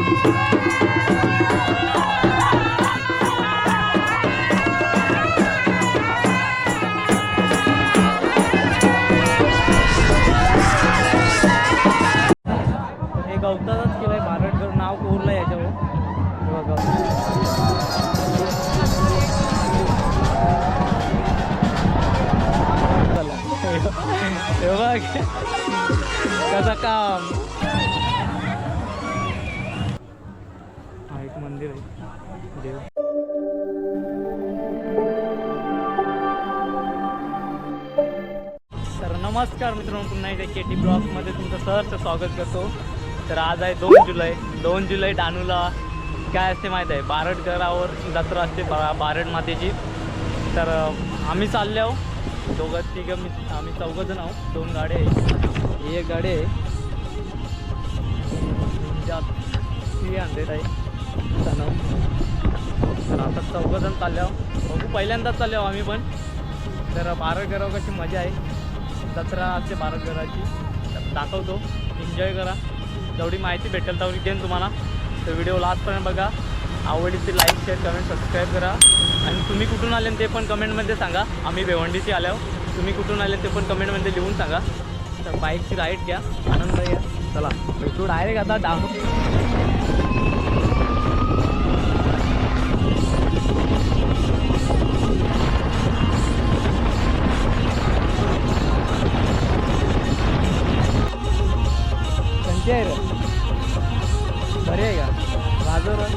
हे स्वागत करतो. तर आज आहे दोन जुलै. दोन जुलै डानूला काय असते माहीत आहे? बारडगरावर जत्रा असते बा बारड मातेची. तर आम्ही चालले आहो. दोघं तिघं मी आम्ही चौघंजण आहोत दोन गाडे आहे एक गाडी आहे. थ्री हंड्रेड आहे. तर आता चौघंजण चालले आहो. बघू पहिल्यांदाच चालले आहो आम्ही पण. तर बारडगरावर कशी मजा आहे. जत्रा असते बारडगराची तर दाखवतो. एन्जॉय करा. जेवढी माहिती भेटेल तेवढी देईन तुम्हाला. तर व्हिडिओ लास्टपर्यंत बघा. आवडली ते लाईक शेअर कमेंट सबस्क्राईब करा. आणि तुम्ही कुठून आले ते पण कमेंटमध्ये सांगा. आम्ही भिवंडीची आल्यावर. तुम्ही कुठून आले ते पण कमेंटमध्ये लिहून सांगा. तर बाईकची राईड घ्या. आनंद घ्या. चला. भेटू डायरेक्ट आता डाऊन कोणती आहे रे बरी आहे का गाजर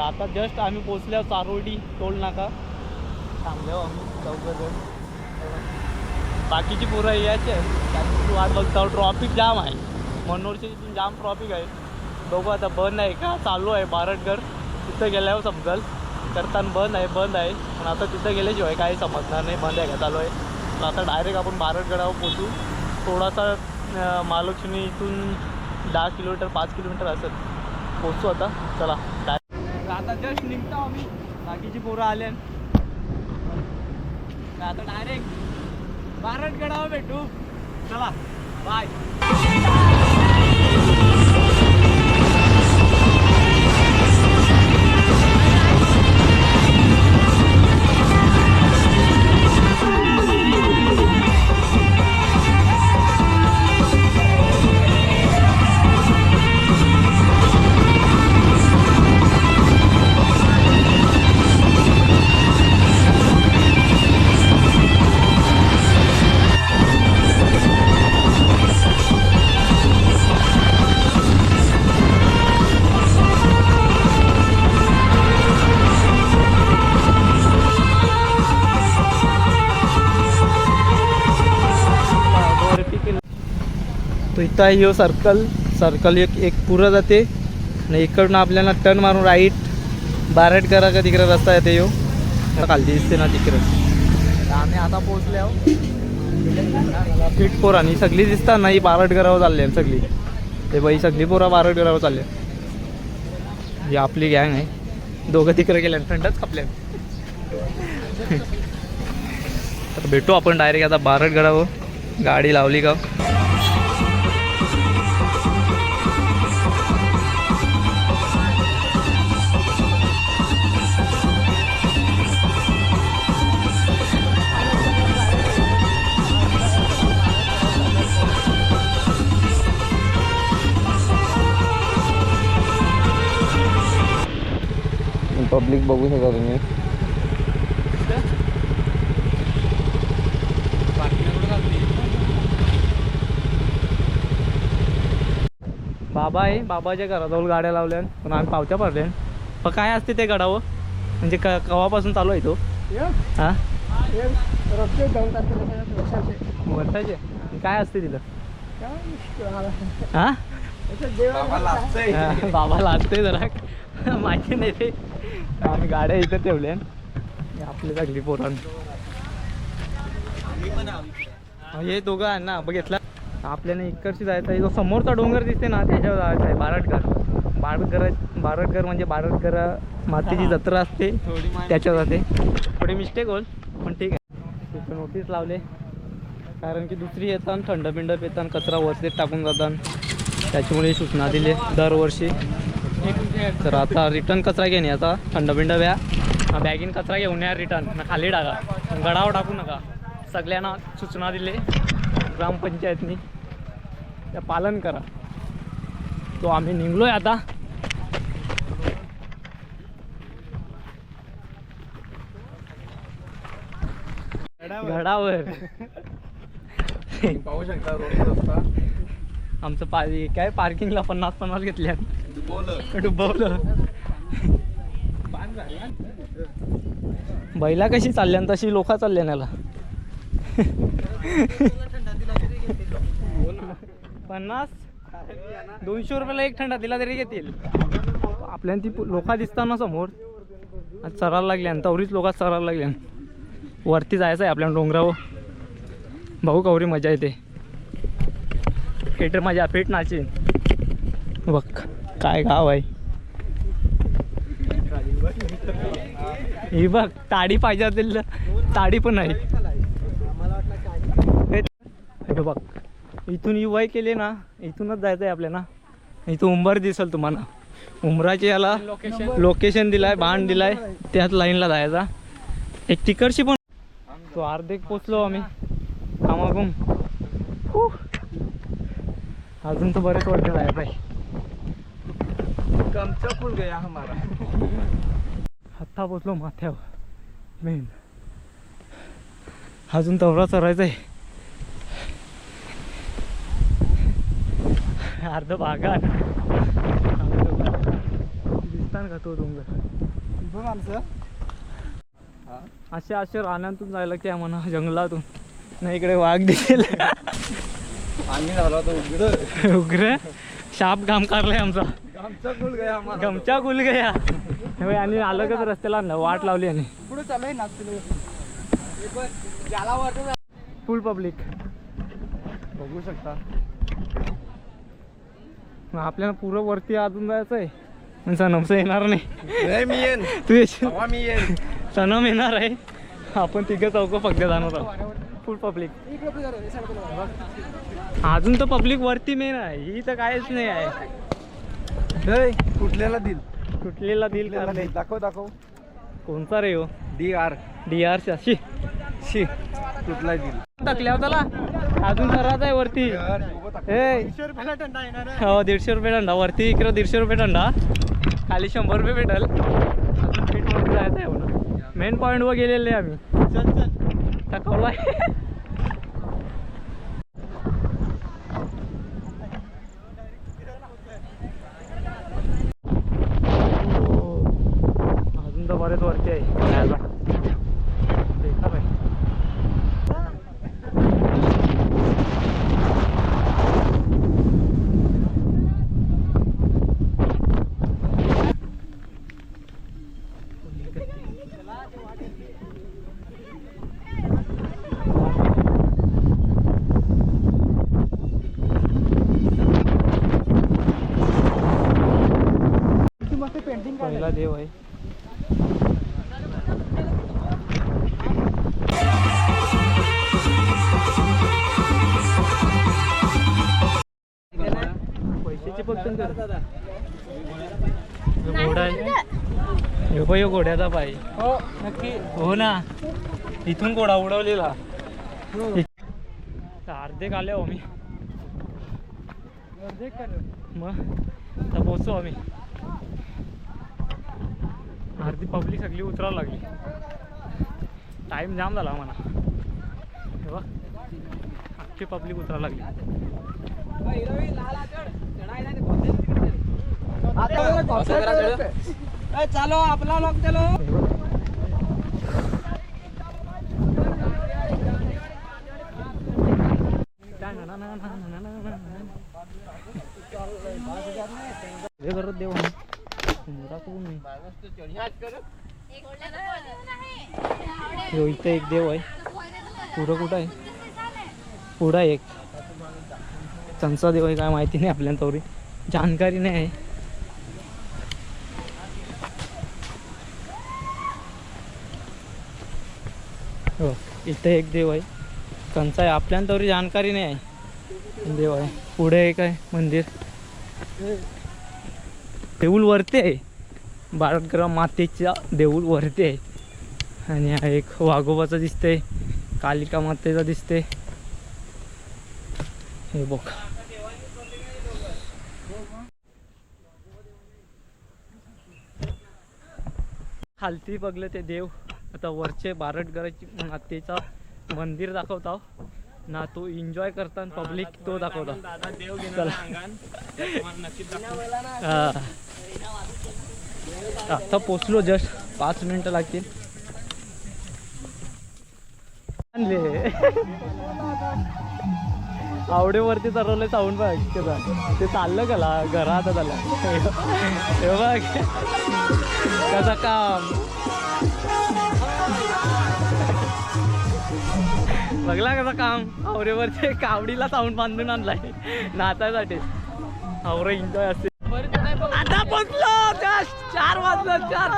आता जस्ट आम्ही पोचल्यावर चारोडी टोल नाका. थांबल्यावर आम्ही चौघजण. बाकीची पोरं यायचे. त्यांची वाट बघता ट्रॉफिक जाम आहे. मनोरच्या तिथून जाम ट्रॉफिक आहे. बघू आता बंद आहे का? चालू आहे बारटगड तिथं गेल्यावर समजल. करताना बंद आहे बंद आहे. पण आता तिथं गेल्याशिवाय काही समजणार नाही. बंद आहे का? चालू आहे. तर आता डायरेक्ट आपण बारटगडावर पोचू थोडासा महालक्ष्मी इथून दहा किलोमीटर पाच किलोमीटर असेल. पोचू आता. चला. डायरेक्ट आता जस्ट निघतो आम्ही. बाकीची पोरं आले आता डायरेक्ट बारटगडावर भेटू. चला बाय तो आहे हो सर्कल सर्कल एक एक पुरं जाते. आणि इकडनं आपल्याला टर्न मारून राईट बारट करा का तिकडं रस्ता येते हो खाली दिसते ना तिकडं. आम्ही आता पोहोचले आहो. फिट पोरांनी सगळी दिसतात ना ही बारट करावं चालली आहे सगळी. ते बाई सगळी पोरं बारट करावं चालले ही आपली गँग आहे. दोघं तिकडे गेल्या थंडच कापल्या तर भेटू आपण डायरेक्ट आता बारट गडावर गाडी लावली का? पब्लिक बघू शकता तुम्ही. बाबा आहे बाबाच्या घराजवळ गाड्या लावल्या पण आम्ही पावत्या पडल्या. पण काय असते ते गडावं म्हणजे क कवापासून चालू आहे तो? हां? वर्षाचे काय असते तिला हां? हा, बाबा लागते जरा. माहिती नाही ते आम्ही गाड्या इथं ठेवल्या आपली सगळी पोरां. हे दोघं आहे ना बघितला? आपल्याला इकडची जायचं आहे. जो समोरचा डोंगर दिसते ना त्याच्यावर जायचं आहे. बारटघर बारटघर बारटघर म्हणजे बारटघर मातीची जत्रा असते. त्याच्यावर जाते. थोडी मिस्टेक होईल पण ठीक आहे. तिथे नोटीस लावले. कारण की दुसरी येतात थंड पिंड पितात कचरा वरतीच टाकून जातात. त्याच्यामुळे सूचना दिली दरवर्षी. तर आता रिटर्न कचरा घेणे आता. थंड पिंड व्या बॅगीन कचरा घेऊन या रिटर्न खाली टाका. गडावर टाकू नका. सगळ्यांना सूचना दिले. ग्रामपंचायतनी. त्या पालन करा. तो आम्ही निघलोय आता. घडावर. पाहू शकता आमचं पा काय? पार्किंगला पन्नास पन्नास घेतल्या डुबवलं बैला कशी चालल्या तशी लोक चालल्या नाला पन्नास? दोनशे रुपयाला एक थंडा दिला तरी घेतील. आपल्याला ती लोका दिसताना समोर. आज चरायला लागल्या तवरीच लोकात चरायला लागल्या. वरती जायचं आहे आपल्या डोंगरावर. भाऊ कवरी मजा येते. फेटर माझ्या पेट नाचीन बघ. काय गाव आहे? ही बघ ताडी पाहिजे असेल ताडी पण आहे. बघ इथून ही वय केले ना इथूनच जायचं आहे आपल्याला इथून उंबर दिसल तुम्हाला. उमराचे याला लोकेशन दिलाय बाण दिलाय त्याच लाईनला जायचा. एक तिकडची पण तो अर्धेक पोचलो आम्ही. कामाकून अजून तर बरेच वाटत आहे बाई कमचा फुल गया हमारा. हत्ता पोचलो माथ्यावर. मेन. अजून तवरा चरायचा आहे. अर्ध भागात दिसतान का तो डोंगर? बघ आमचं. असे असे रानातून जायला की आम्हाला जंगलातून. नाही इकडे वाघ दिसेल. आम्ही झालो होतो उघड. उग्र शाप घाम काढलाय आमचा. आमचा फुल गया गुल आणि अलगच रस्त्याला न- वाट लावली आणि. पुढे चालू फुल पब्लिक बघू शकता. मग आपल्याला पुरं वरती अजून जायचं आहे. पण सनमचं येणार नाही. मी येईन. तू येशील? मी येईन. सनम येणार आहे. आपण तिघं चौक फक्त जाणार आहोत. फुल पब्लिक अजून तर पब्लिक वरती मेन आहे. ही तर काहीच नाही आहे. नाही कुठल्याला दिल? कुठलेला दिल कुठल्याला करते दिल? दाखव दाखव. कोणता रे हो? D R. डी आर शी. शी कुठला दिल? टाकल्या त्याला अजून सराच आहे वरती. ए हो दीडशे रुपये दंडा वरती इकडं दीडशे रुपये दंडा खाली शंभर रुपये भेटल. अजून पीठमध्ये जायचं आहे म्हणा मेन पॉईंटवर गेलेले आम्ही. टाकवलाय अजून तर बरेच वरती आहे जायला. बेकार आहे पहिला देव आहे घोड्याचा पाय. हो नक्की. हो ना. इथून घोडा उडवलेला. अर्धे आले हो मी मग आता पोचतो आम्ही. अर्धी पब्लिक सगळी उतरायला लागली. टाईम जाम झाला हे बघ. अख्खी पब्लिक उतरायला लागली. चालो आपला लोक चलो करत देव. इथं एक देव आहे. पुढं कुठं आहे? पुढं एक. त्यांचा देव आहे काय माहिती नाही आपल्याला तवरी जानकारी नाही आहे. हो इथं एक देव आहे. कंचा आहे आपल्याला तरी जानकारी नाही आहे. देव आहे. पुढे एक आहे मंदिर. देऊळ वरती आहे. बाळग्राम मातेच्या देऊळ वरती आहे. आणि हा एक वाघोबाचा दिसते कालिका मातेचा दिसते हे बघ. खालती बघलं ते देव. आता वरचे बारटगराची मातेचा मंदिर दाखवता. ना तो एन्जॉय करता पब्लिक तो दाखवता. आता पोचलो जस्ट पाच मिनिटं लागतील. आणले. आवडेवरती तरवले चावून बघ त्याचा ते चाललं कला घरात त्याला हे बघ. त्याचा काम? बघला कसं काम? आवरेवरती कावडीला चावून बांधून आणलाय. नाचायसाठी. आवरे एन्जॉय असते. आता पोचलो चार वाजलं. चार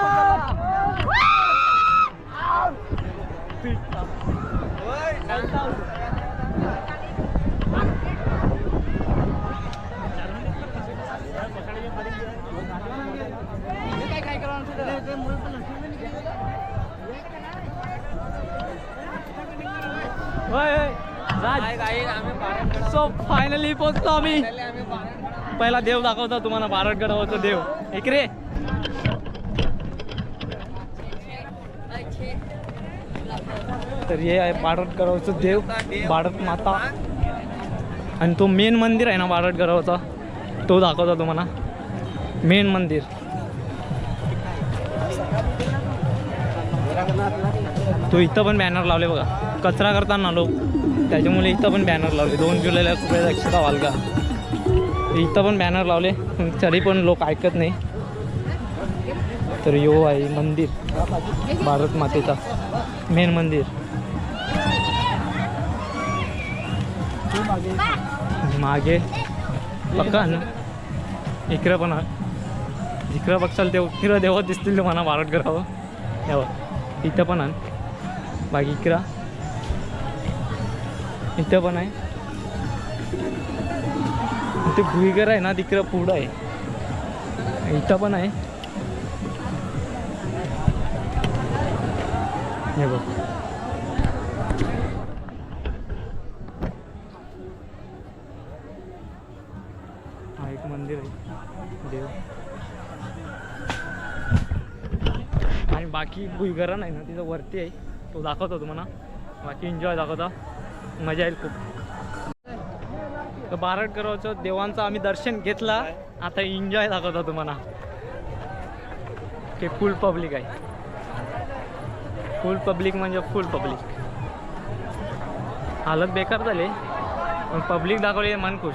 फायनली आम्ही. पहिला देव दाखवतो तुम्हाला बारडगडावरचं देव. इकडे तर हे आहे बारडगडावरचं देव बारड माता. आणि तो मेन मंदिर आहे ना बारडगडावरचा तो दाखवतो तुम्हाला. मेन मंदिर. तो इथं पण बॅनर लावले बघा. कचरा करताना लोक. त्याच्यामुळे इथं पण बॅनर लावले. दोन जुलैला कुठे दक्षता का इथं पण बॅनर लावले. तरी पण लोक ऐकत नाही. तर यो आहे मंदिर. भारत मातेचा. मेन मंदिर. मागे. पक्का ना? इकडं पण इकडं बघशाल तेव्हा इकडं देवत दिसतील तुम्हाला भारत करावं तेव्हा इथं पण आहे बाकी इकरा इथं पण आहे. इथे भुईगर आहे ना तिकडं पुढं आहे. इथं पण आहे. हे बघ हा एक मंदिर आहे देव आणि बाकी भुईगरा नाही ना तिथं वरती आहे. तो दाखवतो तुम्हाला. बाकी एन्जॉय दाखवता. मजा येईल खूप. तर बारडकरावचं देवांचं आम्ही दर्शन घेतला. आता एन्जॉय दाखवतो तुम्हाला. ते फुल पब्लिक आहे. फुल पब्लिक म्हणजे फुल पब्लिक हालत बेकार झाले. पण पब्लिक दाखवली मन खुश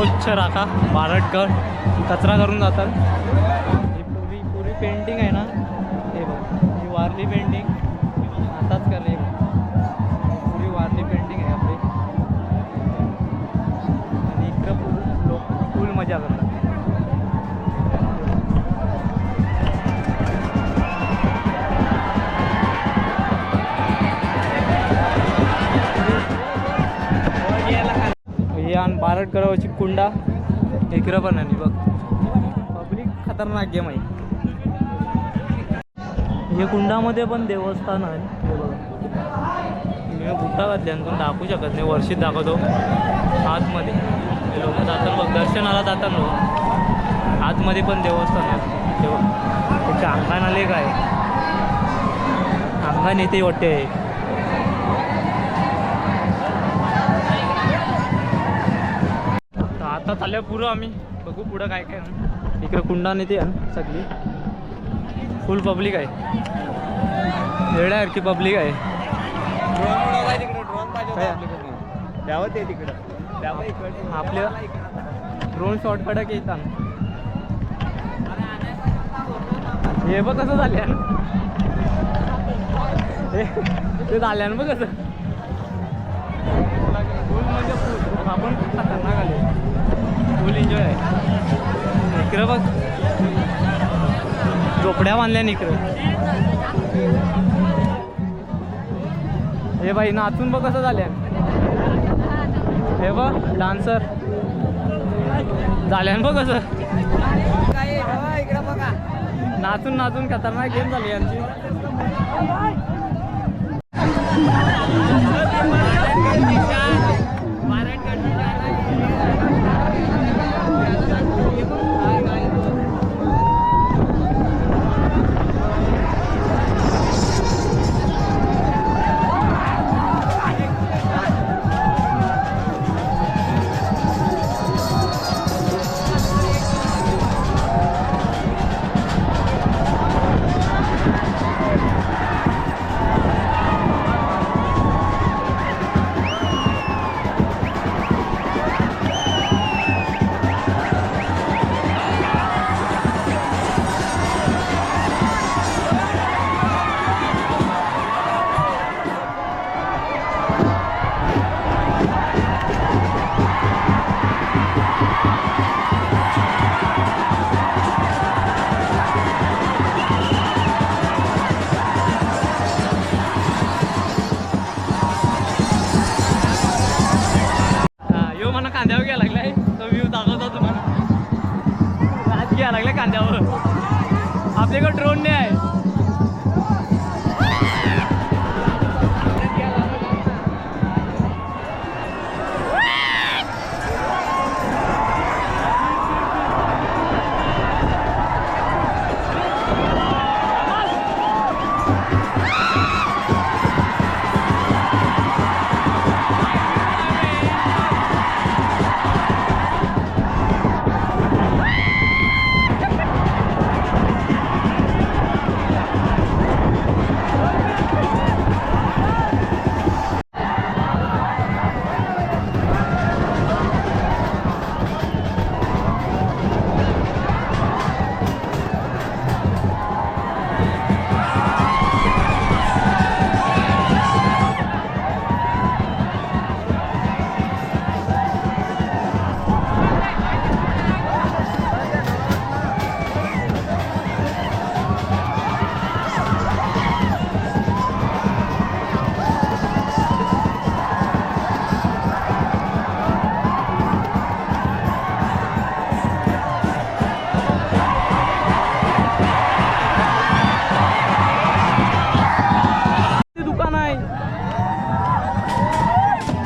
स्वच्छ राखा बारट कचरा करून जातात. ही पुरी पुरी पेंटिंग आहे ना? हे बघ ही वारली पेंटिंग हे आणि बारट गडावरची कुंडा इकडं पण आहे बघ. पब्लिक खतरनाक गेम आहे. हे कुंडामध्ये पण देवस्थान आहे. मी बुट्टा घातल्यानंतर दाखवू शकत नाही. वर्षीत दाखवतो. आतमध्ये. लोक जातात बघ. दर्शनाला जातात लोक. आतमध्ये पण देवस्थान आहे. तेव्हा त्याच्या अंगण आले काय. अंगण येते वाटते तर पुरं आम्ही. बघू पुढं काय काय इकडं इकडे कुंडा नेते सगळी फुल पब्लिक आहे येड्यासारखी पब्लिक आहे. काय? द्यावं ते तिकडं आपल्या ड्रोन शॉट कडक येतात. हे बघ कसं झालं हे ते झाल्यान बघ कसं. फुल म्हणजे फुल आपण खतरनाक आले फुल एन्जॉय आहे. इकडं बघ. झोपड्या बांधल्या इकडं. हे बाई नाचून बघ कसं झाल्या. हे बघ डान्सर. झाल्यान बघ कसं नाचून नाचून खतरनाक गेम झाली यांची. लागलाय. तो व्ह्यू दाखवतो तुम्हाला. राज घ्यायला लागलाय कांद्यावर. आपल्याकडे ड्रोन नाही आहे.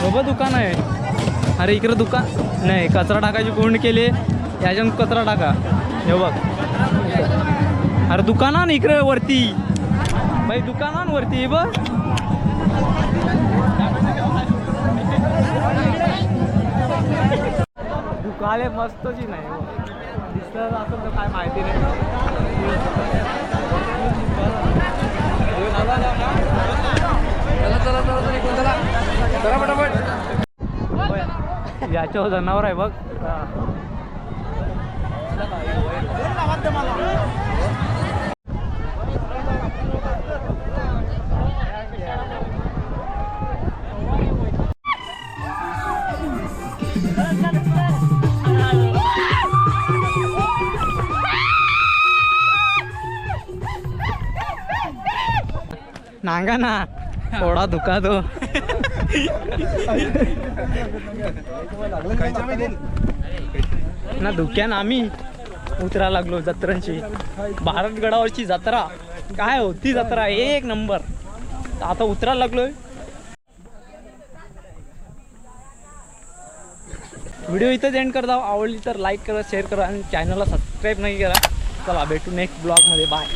बाबा दुकान आहे. अरे इकडं दुकान नाही कचरा टाकायची कोण केली याच्यात कचरा टाका. हे बघ. अरे दुकानान इकडे वरती. बाई दुकानान वरती हे बघ. दुकाने मस्तची नाही दिसलं असं तर काय माहिती नाही. चला चला चला. याच्यावर जनावर आहे बघ. नांगा ना. थोडा दुखा तो. ना धुक्यान आम्ही उतरा लागलो जत्रांची. भारतगडावरची जत्रा. काय होती जत्रा एक नंबर. आता उतरा लागलोय. व्हिडिओ इथंच एंड करता आवडली तर लाईक करा शेअर करा आणि चॅनलला सबस्क्राईब नाही करा चला भेटू नेक्स्ट ब्लॉगमध्ये बाय